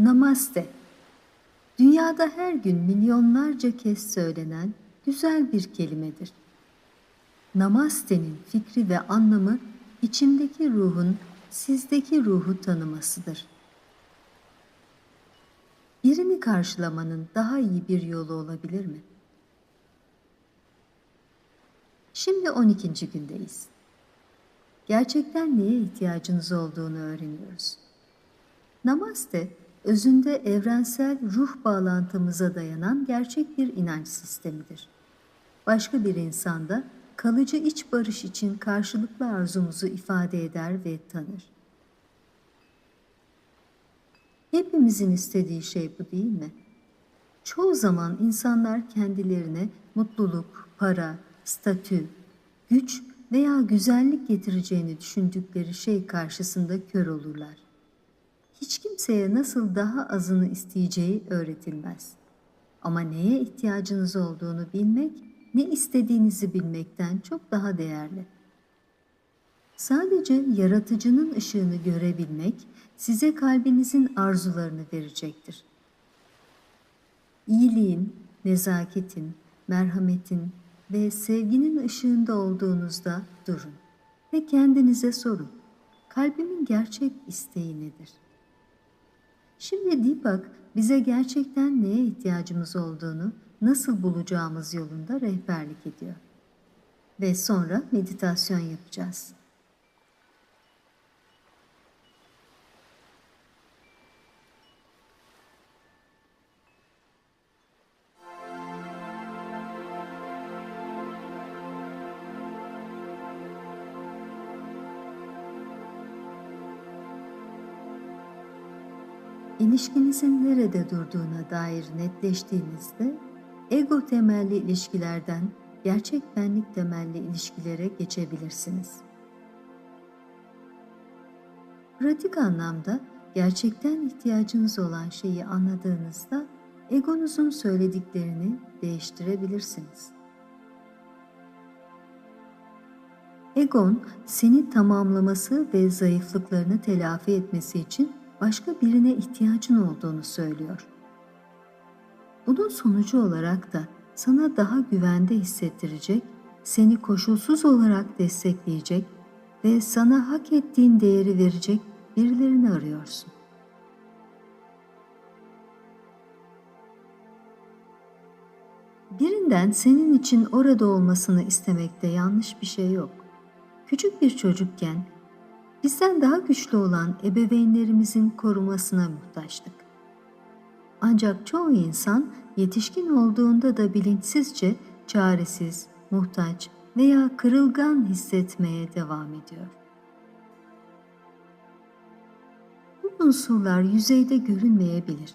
Namaste. Dünyada her gün milyonlarca kez söylenen güzel bir kelimedir. Namaste'nin fikri ve anlamı içimdeki ruhun sizdeki ruhu tanımasıdır. Birini karşılamanın daha iyi bir yolu olabilir mi? Şimdi 12. gündeyiz. Gerçekten neye ihtiyacınız olduğunu öğreniyoruz. Namaste, özünde evrensel ruh bağlantımıza dayanan gerçek bir inanç sistemidir. Başka bir insanda kalıcı iç barış için karşılıklı arzumuzu ifade eder ve tanır. Hepimizin istediği şey bu değil mi? Çoğu zaman insanlar kendilerine mutluluk, para, statü, güç veya güzellik getireceğini düşündükleri şey karşısında kör olurlar. Hiç kimseye nasıl daha azını isteyeceği öğretilmez. Ama neye ihtiyacınız olduğunu bilmek, ne istediğinizi bilmekten çok daha değerli. Sadece yaratıcının ışığını görebilmek size kalbinizin arzularını verecektir. İyiliğin, nezaketin, merhametin ve sevginin ışığında olduğunuzda durun ve kendinize sorun. Kalbimin gerçek isteği nedir? Şimdi Deepak bize gerçekten neye ihtiyacımız olduğunu nasıl bulacağımız yolunda rehberlik ediyor. Ve sonra meditasyon yapacağız. İlişkinizin nerede durduğuna dair netleştiğinizde ego temelli ilişkilerden gerçek benlik temelli ilişkilere geçebilirsiniz. Pratik anlamda gerçekten ihtiyacınız olan şeyi anladığınızda egonuzun söylediklerini değiştirebilirsiniz. Egon seni tamamlaması ve zayıflıklarını telafi etmesi için başka birine ihtiyacın olduğunu söylüyor. Bunun sonucu olarak da sana daha güvende hissettirecek, seni koşulsuz olarak destekleyecek ve sana hak ettiğin değeri verecek birilerini arıyorsun. Birinden senin için orada olmasını istemekte yanlış bir şey yok. Küçük bir çocukken bizden daha güçlü olan ebeveynlerimizin korumasına muhtaçtık. Ancak çoğu insan yetişkin olduğunda da bilinçsizce çaresiz, muhtaç veya kırılgan hissetmeye devam ediyor. Bu unsurlar yüzeyde görünmeyebilir.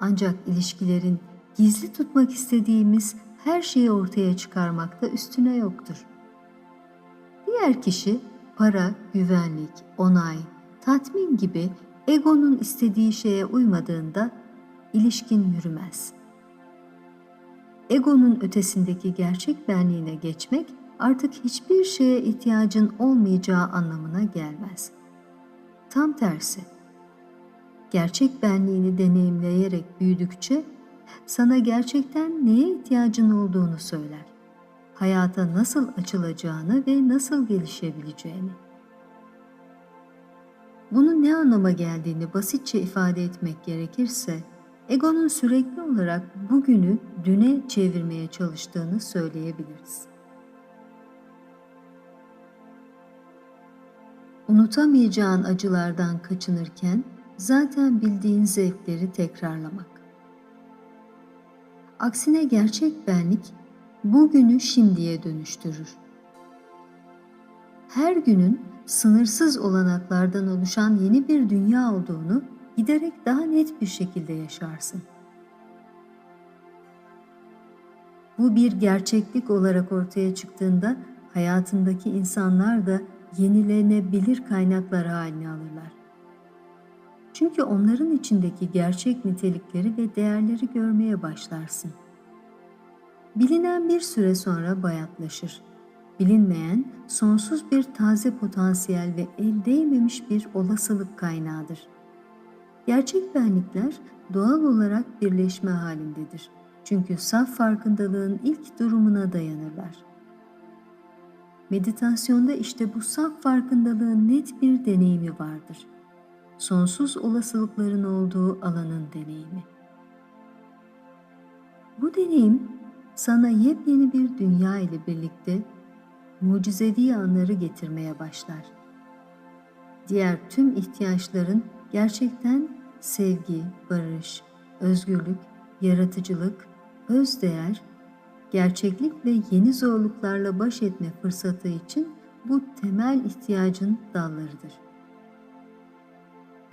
Ancak ilişkilerin gizli tutmak istediğimiz her şeyi ortaya çıkarmakta üstüne yoktur. Diğer kişi para, güvenlik, onay, tatmin gibi egonun istediği şeye uymadığında ilişkin yürümez. Egonun ötesindeki gerçek benliğine geçmek artık hiçbir şeye ihtiyacın olmayacağı anlamına gelmez. Tam tersi. Gerçek benliğini deneyimleyerek büyüdükçe sana gerçekten neye ihtiyacın olduğunu söyler hayata nasıl açılacağını ve nasıl gelişebileceğini. Bunun ne anlama geldiğini basitçe ifade etmek gerekirse, egonun sürekli olarak bugünü düne çevirmeye çalıştığını söyleyebiliriz. Unutamayacağın acılardan kaçınırken zaten bildiğin zevkleri tekrarlamak. Aksine gerçek benlik bugünü şimdiye dönüştürür. Her günün sınırsız olanaklardan oluşan yeni bir dünya olduğunu giderek daha net bir şekilde yaşarsın. Bu bir gerçeklik olarak ortaya çıktığında hayatındaki insanlar da yenilenebilir kaynaklar haline alırlar. Çünkü onların içindeki gerçek nitelikleri ve değerleri görmeye başlarsın. Bilinen bir süre sonra bayatlaşır. Bilinmeyen sonsuz bir taze potansiyel ve el değmemiş bir olasılık kaynağıdır. Gerçek benlikler doğal olarak birleşme halindedir. Çünkü saf farkındalığın ilk durumuna dayanırlar. Meditasyonda işte bu saf farkındalığın net bir deneyimi vardır. Sonsuz olasılıkların olduğu alanın deneyimi. Bu deneyim sana yepyeni bir dünya ile birlikte mucizevi anları getirmeye başlar. Diğer tüm ihtiyaçların gerçekten sevgi, barış, özgürlük, yaratıcılık, özdeğer, gerçeklik ve yeni zorluklarla baş etme fırsatı için bu temel ihtiyacın dallarıdır.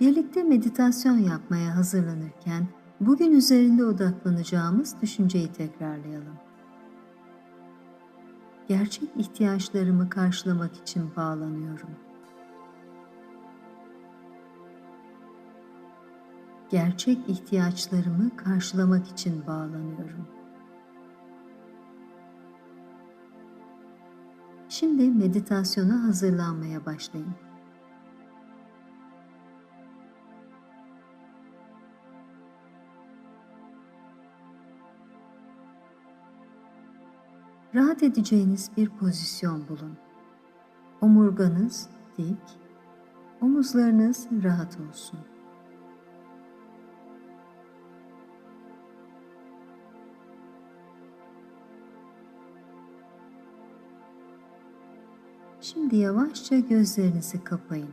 Birlikte meditasyon yapmaya hazırlanırken bugün üzerinde odaklanacağımız düşünceyi tekrarlayalım. Gerçek ihtiyaçlarımı karşılamak için bağlanıyorum. Gerçek ihtiyaçlarımı karşılamak için bağlanıyorum. Şimdi meditasyona hazırlanmaya başlayın. Rahat edeceğiniz bir pozisyon bulun. Omurganız dik, omuzlarınız rahat olsun. Şimdi yavaşça gözlerinizi kapayın.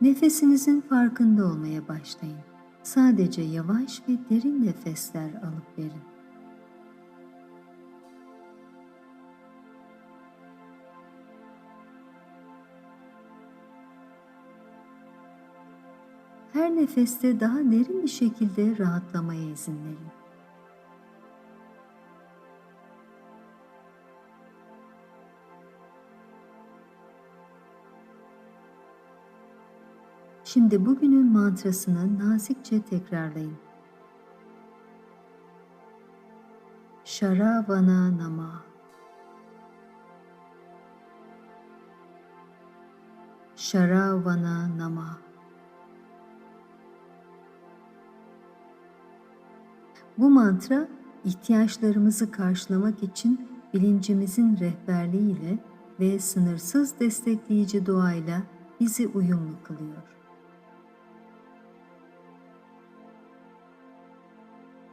Nefesinizin farkında olmaya başlayın. Sadece yavaş ve derin nefesler alıp verin. Her nefeste daha derin bir şekilde rahatlamaya izin verin. Şimdi bugünün mantrasını nazikçe tekrarlayın. Sharavana Nama Sharavana Nama Bu mantra ihtiyaçlarımızı karşılamak için bilincimizin rehberliğiyle ve sınırsız destekleyici doğayla bizi uyumlu kılıyor.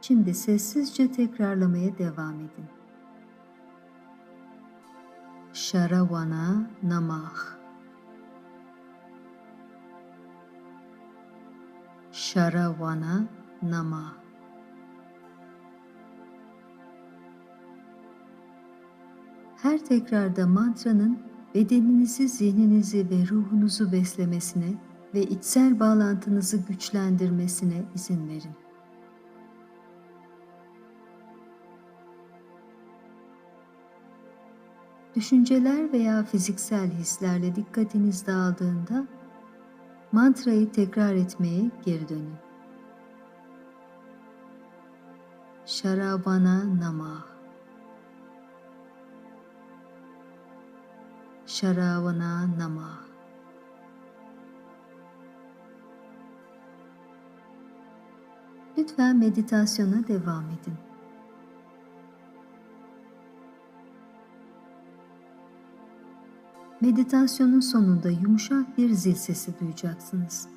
Şimdi sessizce tekrarlamaya devam edin. Sharavana Namah Sharavana Namah Her tekrarda mantranın bedeninizi, zihninizi ve ruhunuzu beslemesine ve içsel bağlantınızı güçlendirmesine izin verin. Düşünceler veya fiziksel hislerle dikkatiniz dağıldığında mantrayı tekrar etmeye geri dönün. Şarabana Namah Şaravana Namah Lütfen meditasyona devam edin. Meditasyonun sonunda yumuşak bir zil sesi duyacaksınız.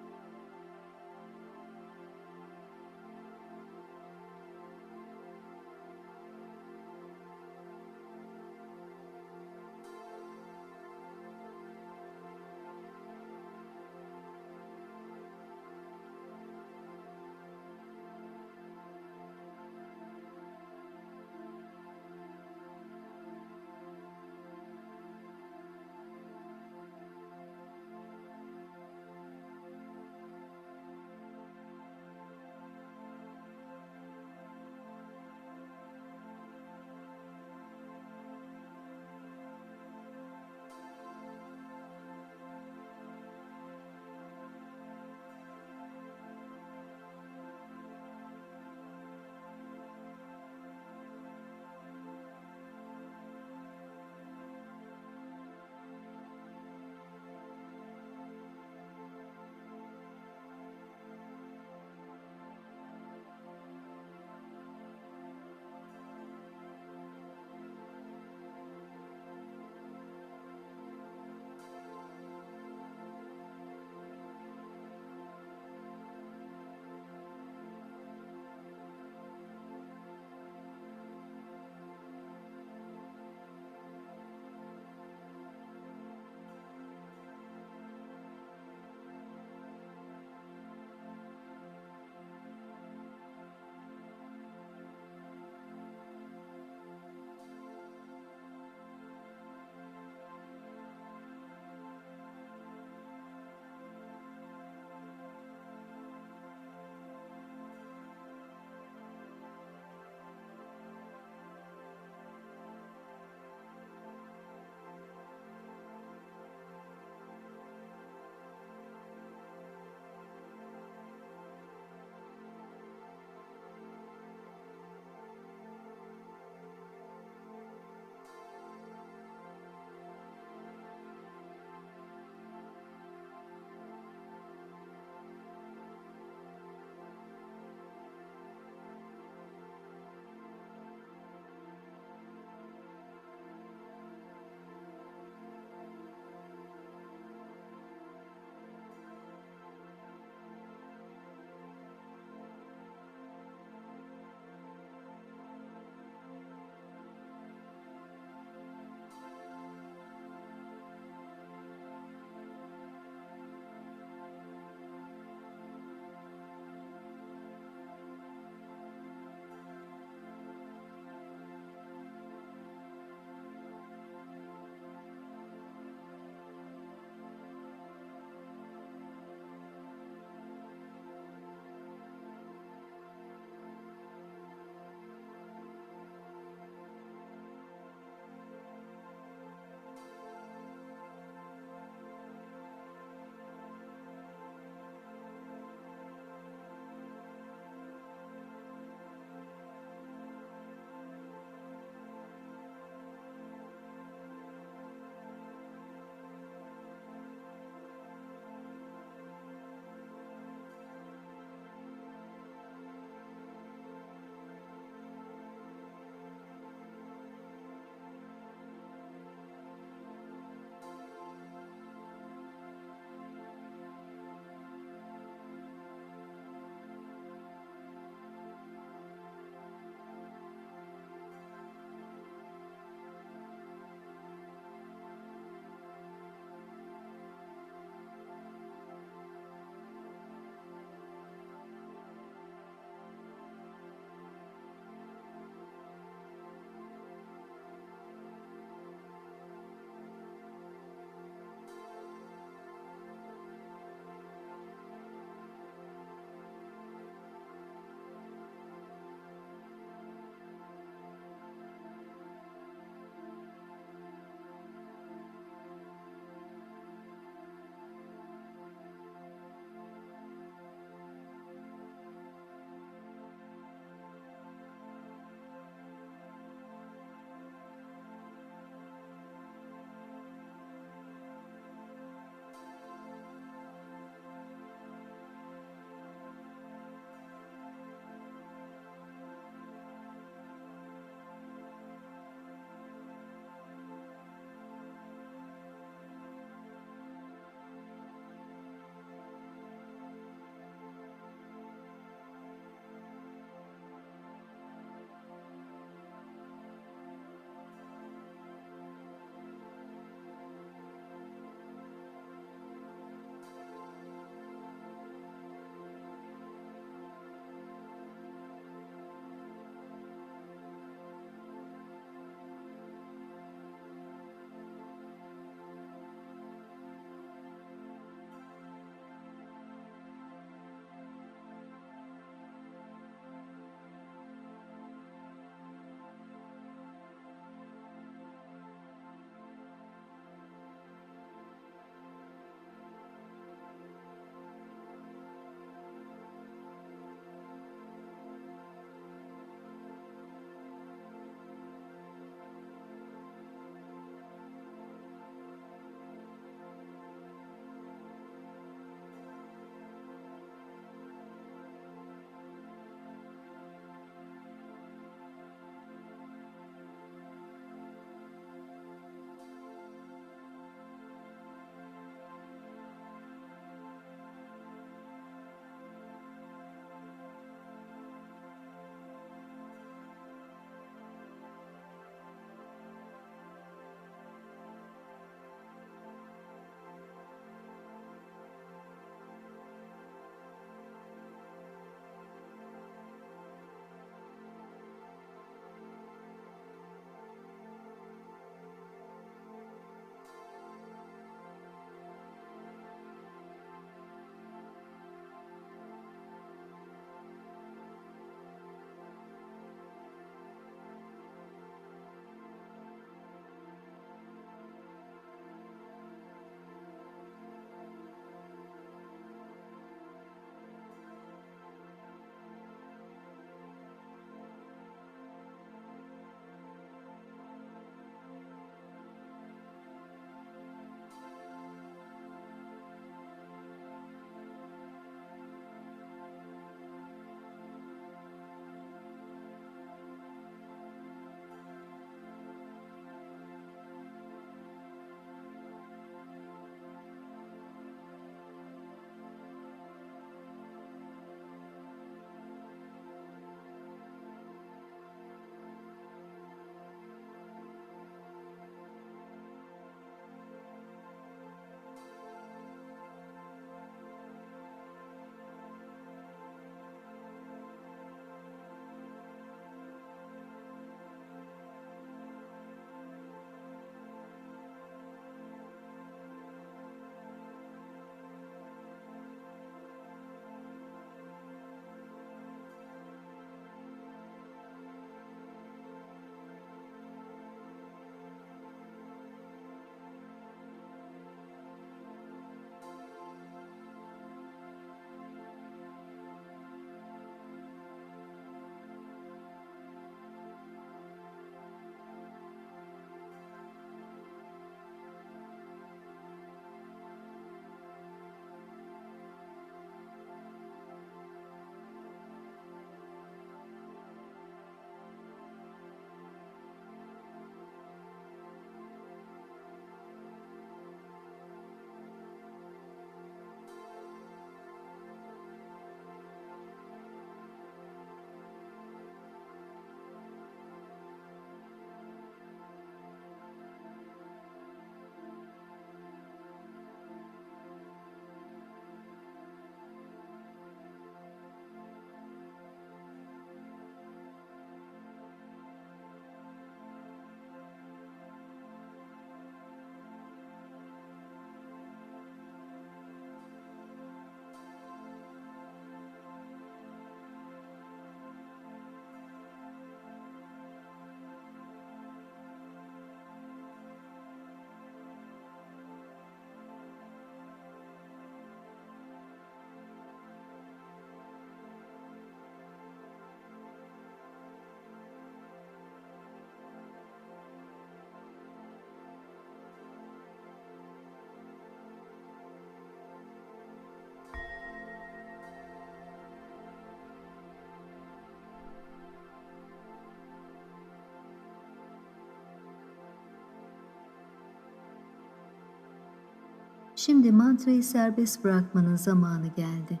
Şimdi mantrayı serbest bırakmanın zamanı geldi.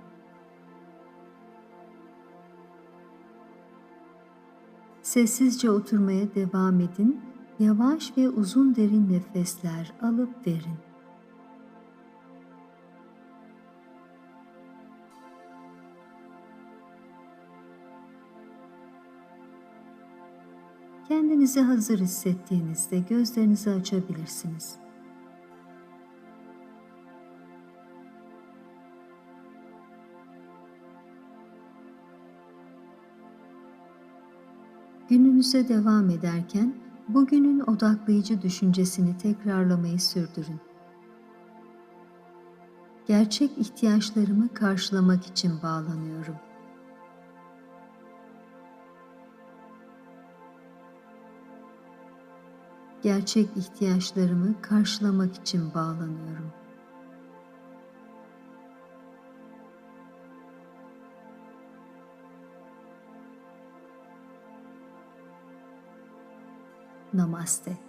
Sessizce oturmaya devam edin. Yavaş ve uzun derin nefesler alıp verin. Kendinizi hazır hissettiğinizde gözlerinizi açabilirsiniz. Gününüze devam ederken bugünün odaklayıcı düşüncesini tekrarlamayı sürdürün. Gerçek ihtiyaçlarımı karşılamak için bağlanıyorum. Gerçek ihtiyaçlarımı karşılamak için bağlanıyorum. Namaste.